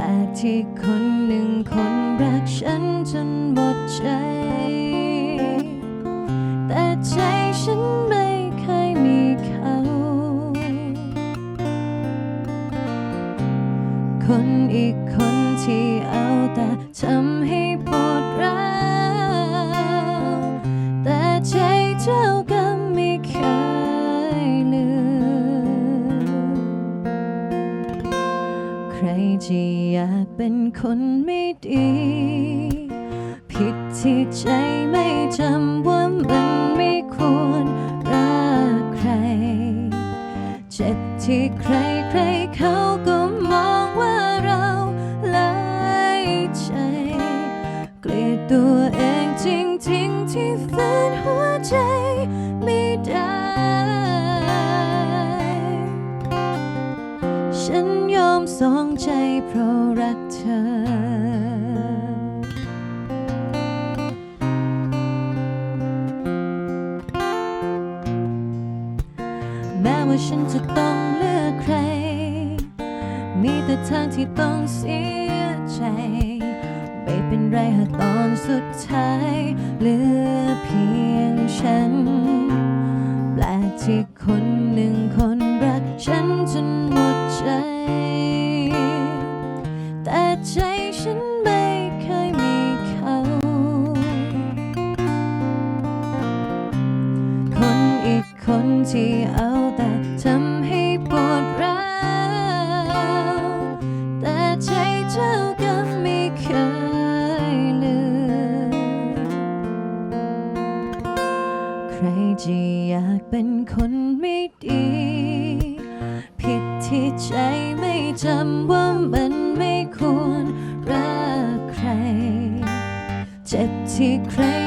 ลกที่คนหนึ่งคนรักฉันจนหมดใจ แต่ใจฉันไม่เคยมีเขา คนอีกคนที่เอาแต่ทำให้ปวด ใครที่อยากเป็นคนไม่ดี ผิดที่ใจไม่จำว่ามันไม่ควรรักใคร เจ็บที่ใครใครเขาก็มองว่าเราหลายใจ เกลียดตัวเองจริงๆที่ฝืน ยอมสองใจเพราะรักเธอแม้ว่าฉันจะต้องเลือกใคร มีแต่ทางที่ต้องเสียใจ ไม่เป็นไรหากตอนสุดท้ายเหลือเพียงฉัน แปลกที่คน ใจฉันไม่เคยมีเขา คนอีกคนที่เอาแต่ทำให้ปวดร้าวแต่ใจเจ้าก็ไม่เคยลืมใครจะอยากเป็นคนไม่ดี ผิดที่ใจไม่จำว่า เจ็บ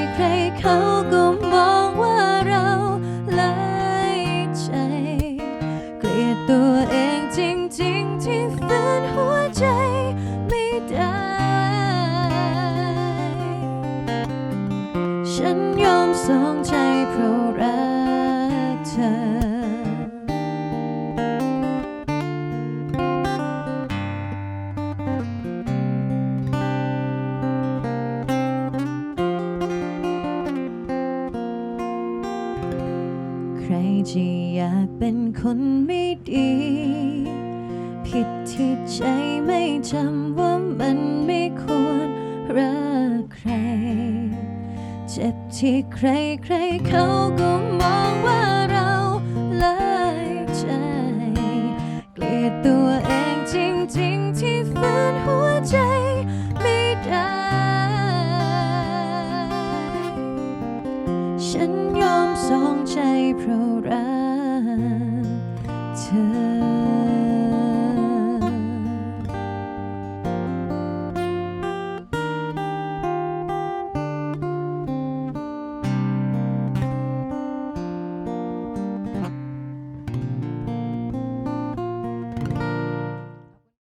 จะอยากเป็นคนไม่ดี ผิดที่ใจไม่จำว่ามันไม่ควรรักใคร เจ็บที่ใครใครเขาก็มองว่าเราเลายใจ เกลียดตัวเองจริงๆที่ฝืนหัวใจไม่ได้ ฉันยอม สองใจเพราะรักเธอ